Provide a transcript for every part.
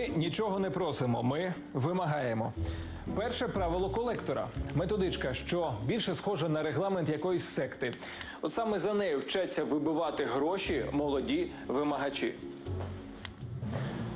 Ми нічого не просимо, ми вимагаємо. Перше правило колектора методичка, що більше схожа на регламент якоїсь секти. От саме за нею вчаться вибивати гроші молоді вимагачі.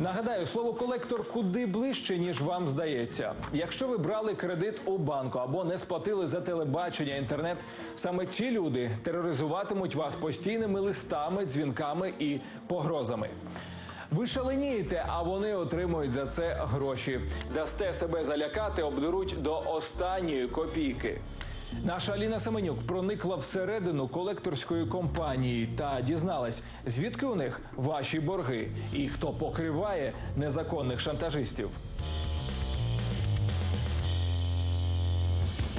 Нагадаю, слово колектор куди ближче, ніж вам здається. Якщо ви брали кредит у банку або не сплатили за телебачення, інтернет, саме ці люди тероризуватимуть вас постійними листами, дзвінками і погрозами. Ви шаленієте, а вони отримують за це гроші. Дасте себе залякати, обдеруть до останньої копійки. Наша Аліна Семенюк проникла всередину колекторської компанії та дізналась, звідки у них ваші борги і хто покриває незаконних шантажистів.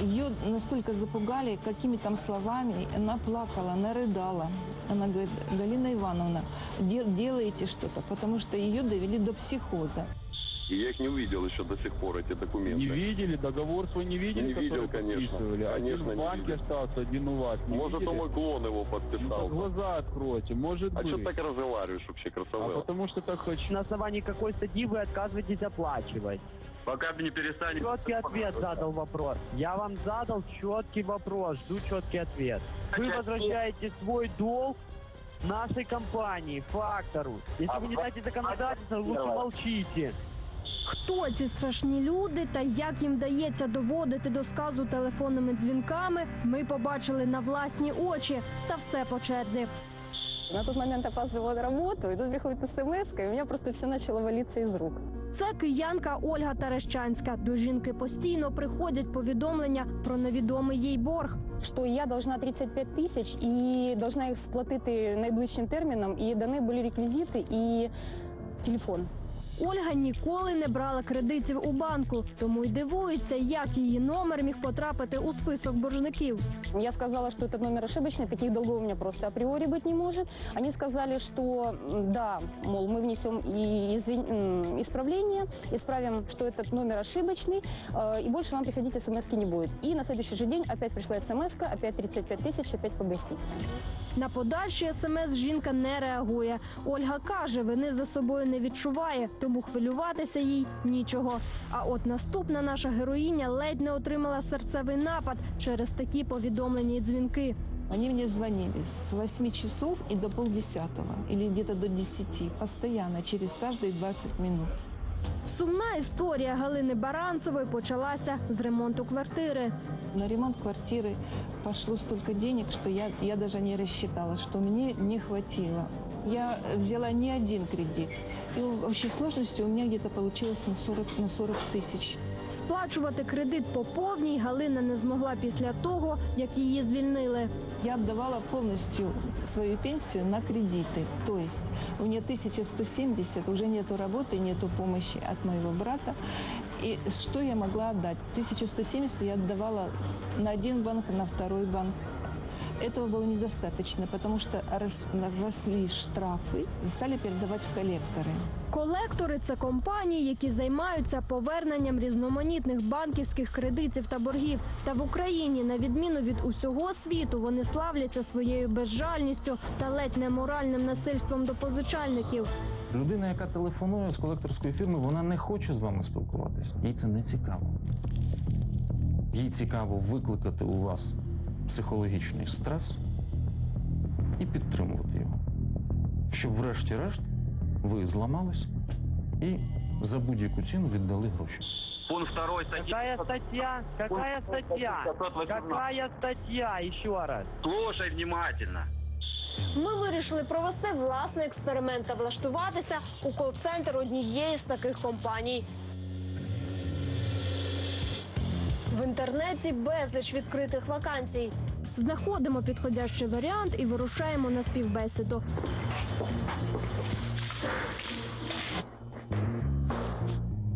Ее настолько запугали, какими там словами, и она плакала, она рыдала. Она говорит, Галина Ивановна, де- делайте что-то, потому что ее довели до психоза. И я их не увидел еще до сих пор, эти документы. Не видели? Договор свой не видели? Не видел, который конечно. подписывали? Конечно, один в не банке видел. остался, один у вас. Не Может, видели? то мой клон его Ну, так подписал. глаза откройте, может а быть. что ты так разговариваешь вообще, А красавел? потому что так хочу. на основании какой статьи вы отказываетесь оплачивать? Пока не перестанет... Четкий ответ задал вопрос. Я вам задал четкий вопрос, жду четкий ответ. Вы возвращаете свой долг нашей компании, фактору. Если вы не знаете законодательство, лучше молчите. Хто ці страшні люди та як їм вдається доводити до сказу телефонними дзвінками, ми побачили на власні очі та все по черзі. На тот момент опаздывала на работу, и тут приходит смс, и у меня просто все начало валиться из рук. Це киянка Ольга Терещанська. До жінки постійно приходять повідомлення про невідомий їй борг. Що я должна 35 тисяч і должна їх сплатити найближчим терміном, і дані були реквізити і телефон. Ольга ніколи не брала кредитів у банку, тому й дивується, як її номер міг потрапити у список боржників. Я сказала, что этот номер ошибочный, таких долгов у меня просто априори быть не может. Они сказали, что м, да, мол, мы внесем и извин- м, исправление, исправим, что этот номер ошибочный, э, и больше вам приходить смс не будет. И на следующий же день опять пришла смс опять 35 тысяч, опять погасите. На подальші смс жінка не реагує. Ольга каже, вини за собою не відчуває, тому хвилюватися їй нічого. А от наступна наша героїня ледь не отримала серцевий напад через такі повідомлення і дзвінки. Они мне звонили с 8 часов и до полдесятого, или где-то до 10, постоянно, через каждые 20 минут. Сумна історія Галини Баранцевої почалася з ремонту квартири. На ремонт квартиры пошло столько денег, что я, я даже не рассчитала, что мне не хватило. Я взяла не один кредит. И в общей сложности у меня где-то получилось на 40, на 40 тысяч. Сплачувати кредит по повній Галина не змогла після того, як її звільнили. Я отдавала полностью свою пенсию на кредиты. То есть у меня 1170, уже нету работы, нету помощи от моего брата. И что я могла отдать? 1170 я отдавала на один банк, на второй банк. Этого было недостаточно, потому что рос- росли штрафы и стали передавать в коллекторы. Колектори це компанії, які займаються поверненням різноманітних банківських кредитів та боргів. Та в Україні, на відміну від усього світу, вони славляться своєю безжальністю та ледь не моральним насильством до позичальників. Людина, яка телефонує з колекторської фірми, вона не хоче з вами спілкуватись. Їй це не цікаво. Їй цікаво викликати у вас психологічний стрес і підтримувати його. Щоб, врешті-решт, ви зламались і за будь-яку ціну віддали гроші. Пункт второй статьи. Какая статья? Какая статья? Какая статья? Еще раз. Слушай внимательно. Ми вирішили провести власний експеримент та влаштуватися у кол-центр однієї з таких компаній. В інтернеті безліч відкритих вакансій. Знаходимо підходящий варіант і вирушаємо на співбесіду.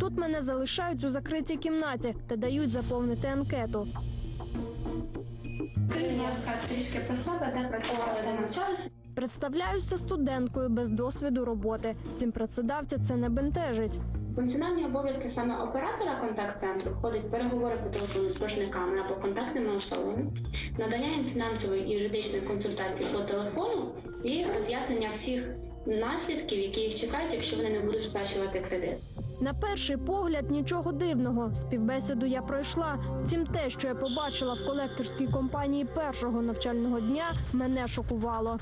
Тут мене залишають у закритій кімнаті та дають заповнити анкету. Скажіть, будь трішки про себе, де працювали, де навчалися. Представляюся студенткою без досвіду роботи. Цим працедавця це не бентежить. Функціональні обов'язки саме оператора контакт-центру входять переговори по телефону з боржниками або контактними особами, надання їм фінансової і юридичної консультації по телефону і роз'яснення всіх наслідків, які їх чекають, якщо вони не будуть сплачувати кредит. На перший погляд нічого дивного. Співбесіду я пройшла. Втім, те, що я побачила в колекторській компанії першого навчального дня, мене шокувало.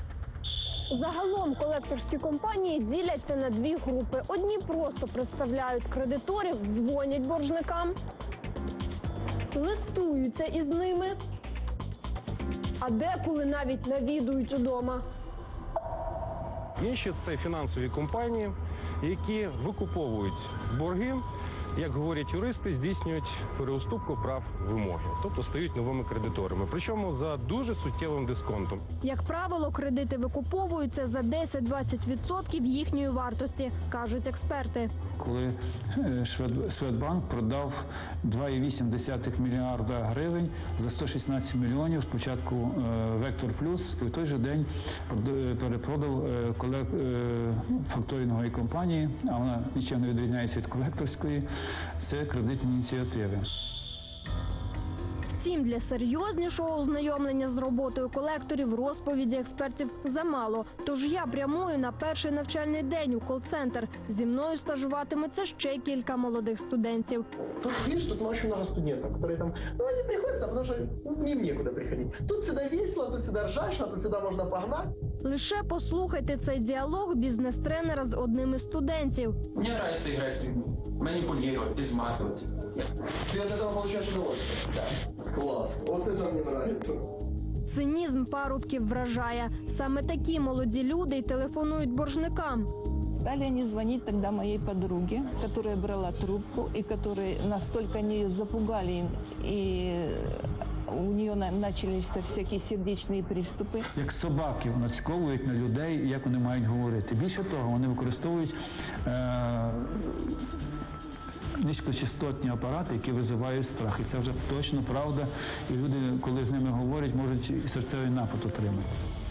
Загалом колекторські компанії діляться на дві групи: одні просто представляють кредиторів, дзвонять боржникам, листуються із ними, а деколи навіть навідують удома. Інші це фінансові компанії, які викуповують борги, як говорять юристи, здійснюють переуступку прав вимоги, тобто стають новими кредиторами. Причому за дуже суттєвим дисконтом. Як правило, кредити викуповуються за 10-20% їхньої вартості, кажуть експерти. Коли е, продав 2,8 мільярда гривень за 116 мільйонів спочатку е, Вектор Плюс, і в той же день перепродав е, колек- е, ну, факторингової компанії, а вона нічим не відрізняється від колекторської. Це кредитні ініціативи. Втім, для серйознішого ознайомлення з роботою колекторів розповіді експертів замало. Тож я прямую на перший навчальний день у кол-центр. Зі мною стажуватимуться ще кілька молодих студентів. Тут, видишь, тут очень много студентов, которые там, ну, они приходят сюда, потому что ну, им некуда приходить. Тут всегда весело, тут всегда ржачно, тут всегда можно погнать. Лише послухайте цей діалог бізнес-тренера з одним із студентів. Мне нравится играть с людьми, манипулировать, изматывать. Ты от этого получаешь удовольствие. Да. Класс. Вот это мне нравится. Цинізм парубків вражає. Саме такі молоді люди й телефонують боржникам. Стали они звонить тогда моей подруге, которая брала трубку и которые настолько они ее запугали, и у нее на- начались всякие сердечные приступы. Як собаки нацьковують на людей, як вони мають говорити. Більше того, вони використовують е- низькочастотні апарати, які визивають страх. І це вже точно правда. І люди, коли з ними говорять, можуть і серцевий напад отримати.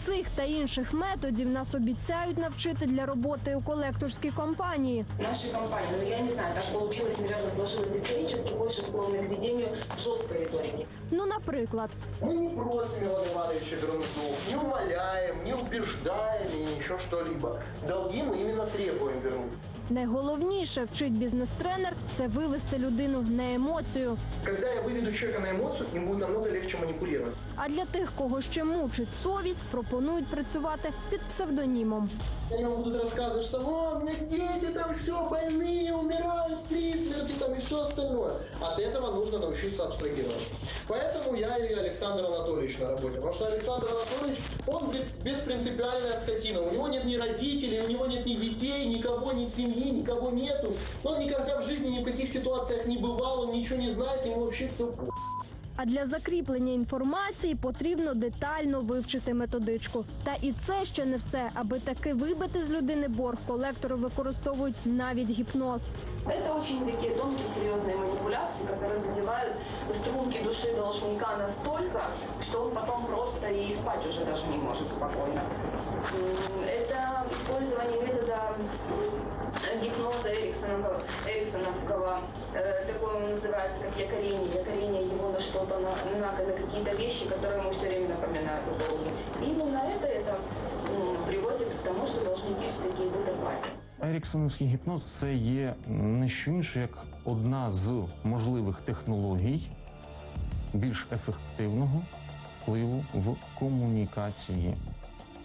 Цих та інших методів нас обіцяють навчити для роботи у колекторській компанії. Нашей компании, ну я не знаю, так получилось, наверное, сложилось исторически, больше склонны к ведению жесткой риторики. Ну, наприклад, Мы не просим Ивана Ивановича вернуть долг, не умоляем, не убеждаем и еще что-либо. Долги мы именно требуем вернуть. найголовніше вчить бізнес-тренер це вивести людину на емоцію. Когда я выведу человека на эмоцию, им будет намного легче манипулировать. А для тих, кого ще мучить совість, пропонують працювати під псевдонімом. Они вам будут рассказывать, что вот, у меня дети там все больные, умирают при смерти там и все остальное. От этого нужно научиться абстрагироваться. Поэтому я и Александр Анатольевич на работе. Потому что Александр Анатольевич, он бес- беспринципиальная скотина. У него нет ни родителей, у него нет ни детей, никого, ни семьи, никого нету. Он никогда в жизни ни в каких ситуациях не бывал, он ничего не знает, ему вообще кто по***. А для закріплення інформації потрібно детально вивчити методичку. Та і це ще не все. Аби таки вибити з людини борг, колектори використовують навіть гіпноз. Это очень такие тонкие, серьезные манипуляции, которые задевают струнки души должника настолько, что он потом просто и спать уже даже не может спокойно. М, Это использование метода гипноза Эриксонова, Эриксоновского, э, такое он называется, как якорение, якорение его на что-то, на, на, на какие-то вещи, которые ему все время напоминают о долге. И именно это, это м, приводит к тому, что должники все-таки идут апатию. Еріксоновський гіпноз це є не що інше, як одна з можливих технологій більш ефективного впливу в комунікації.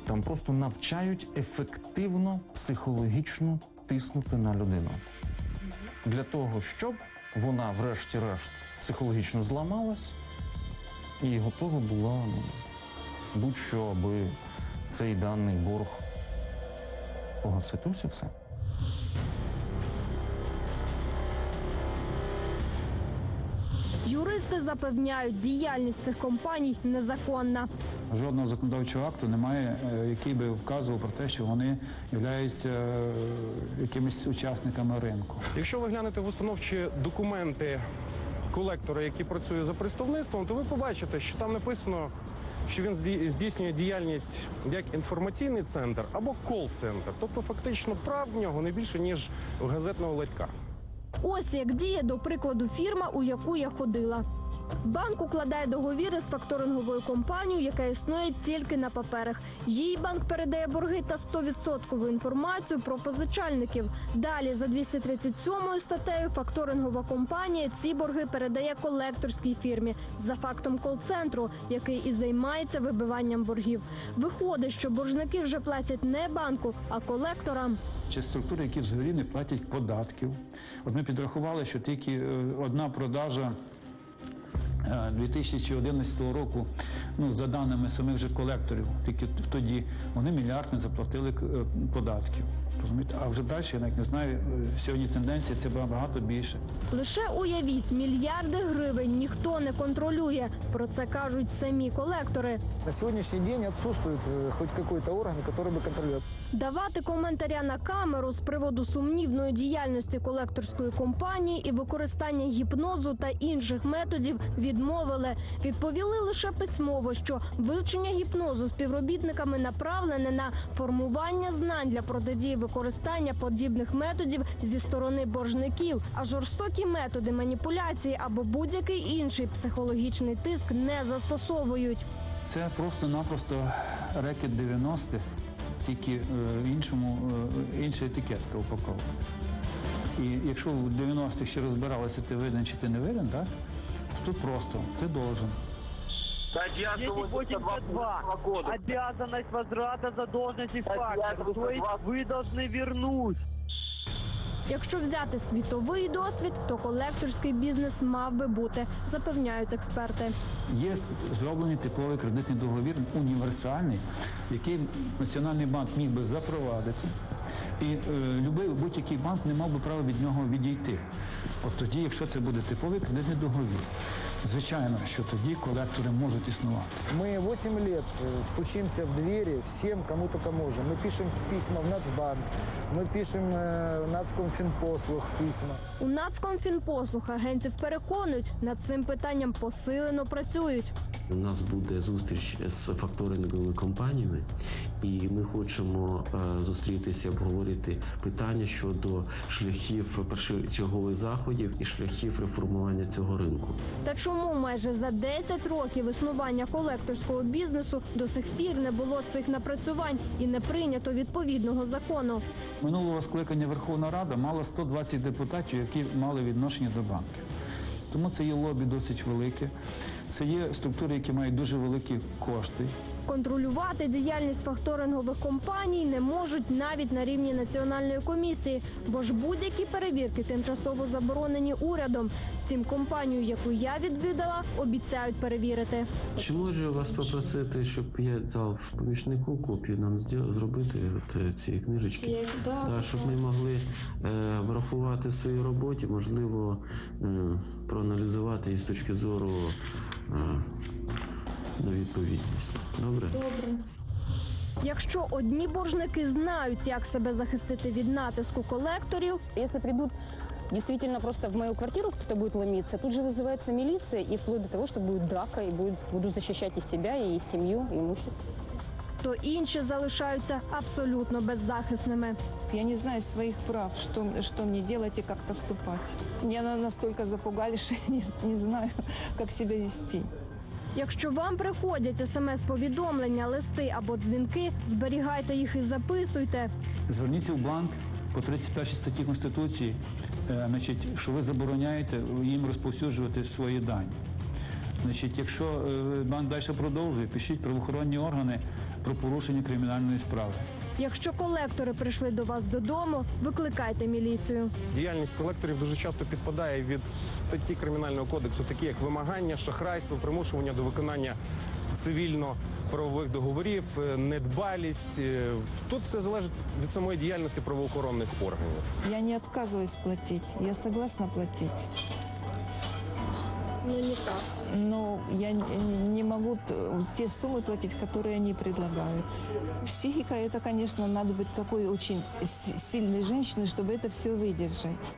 Там просто навчають ефективно психологічно тиснути на людину. Для того, щоб вона, врешті-решт, психологічно зламалась і готова була ну, будь-що, аби цей даний борг погасити. Все. Юристи запевняють, діяльність цих компаній незаконна. Жодного законодавчого акту немає, е, який би вказував про те, що вони являються е, якимись учасниками ринку. Якщо ви глянете в установчі документи колектора, який працює за представництвом, то ви побачите, що там написано, що він здійснює діяльність як інформаційний центр або кол-центр. Тобто, фактично, прав в нього не більше ніж в газетного ларька. Ось як діє, до прикладу, фірма, у яку я ходила. Банк укладає договіри з факторинговою компанією, яка існує тільки на паперах. Їй банк передає борги та 100% інформацію про позичальників. Далі за 237 статтею факторингова компанія ці борги передає колекторській фірмі за фактом кол-центру, який і займається вибиванням боргів. Виходить, що боржники вже платять не банку, а колекторам. Чи структури, які взагалі не платять податків. От ми підрахували, що тільки е, одна продажа 2011 року, ну за даними самих же колекторів, тільки тоді вони мільярд не заплатили е, податків. Розумієте? А вже далі, я навіть не знаю, е, сьогодні тенденція це багато більше. Лише уявіть, мільярди гривень ніхто не контролює. Про це кажуть самі колектори. На сегодняшний день отсутствует э, хоть какой-то орган, который бы контролировал. Давати коментаря на камеру з приводу сумнівної діяльності колекторської компанії і використання гіпнозу та інших методів відмовили. Відповіли лише письмово, що вивчення гіпнозу співробітниками направлене на формування знань для протидії використання подібних методів зі сторони боржників, а жорстокі методи маніпуляції або будь-який інший психологічний тиск не застосовують. Це просто-напросто рекет 90-х, тільки е, іншому, е, інша етикетка упакована. І якщо в 90-х ще розбиралися, ти винен чи ти не винен, так? Тут просто ти должен. Статья 282. Обязанность возврата задолженности фактора. То есть вы должны вернуть. Якщо взяти світовий досвід, то колекторський бізнес мав би бути, запевняють експерти. Є зроблений типовий кредитний договір, універсальний, який Національний банк міг би запровадити. І е, будь-який банк не мав би права від нього відійти. От тоді, якщо це буде типовий кредитний договір, звичайно, що тоді колектори можуть існувати. Мы 8 лет э, стучимся в двери всем, кому только можем. Мы пишем письма в Нацбанк, мы пишем э, в Нацкомфинпослуг письма. У Нацкомфінпослуг агентів переконують, над цим питанням посилено працюють. У нас буде зустріч з факторинговими компаніями, і ми хочемо е, зустрітися, обговорити питання щодо шляхів першочергових заходів і шляхів реформування цього ринку. Та чому майже за 10 років існування колекторського бізнесу до сих пір не було цих напрацювань і не прийнято відповідного закону? Минулого скликання Верховна Рада мала 120 депутатів, які мали відношення до банків. Тому це є лобі досить велике. Це є структури, які мають дуже великі кошти. Контролювати діяльність факторингових компаній не можуть навіть на рівні національної комісії, бо ж будь-які перевірки тимчасово заборонені урядом. Втім, компанію, яку я відвідала, обіцяють перевірити. Чи можу вас попросити, щоб я дав помічнику копію нам зробити от, е, цієї книжечки? Цієї, да, Да, щоб ми могли е, врахувати в своїй роботі, можливо, е, проаналізувати її з точки зору е, на відповідність. Добре? Добре. Якщо одні боржники знають, як себе захистити від натиску колекторів, Если придут действительно просто в мою квартиру кто-то будет ломиться, тут же вызывается милиция, и вплоть до того, что будет драка, и будет, буду защищать и себя, и семью, и имущество. то інші залишаються абсолютно беззахисними. Я не знаю своих прав, что, что мне делать и как поступать. Меня на- настолько запугали, что я не, не знаю, как себя вести. Якщо вам приходять смс-повідомлення, листи або дзвінки, зберігайте їх і записуйте. Зверніться в банк по 31 статті Конституції, е, значить, що ви забороняєте їм розповсюджувати свої дані. Значить, якщо е, банк далі продовжує, пишіть правоохоронні органи про порушення кримінальної справи. Якщо колектори прийшли до вас додому, викликайте міліцію. Діяльність колекторів дуже часто підпадає від статті кримінального кодексу, такі як вимагання, шахрайство, примушування до виконання цивільно-правових договорів, е, недбалість. Е, Тут все залежить від самої діяльності правоохоронних органів. Я не отказываюсь платить, я согласна платить Ну не так. Но я не- не могу т- те суммы платить, которые они предлагают. Психика, это, конечно, надо быть такой очень с- сильной женщиной, чтобы это все выдержать.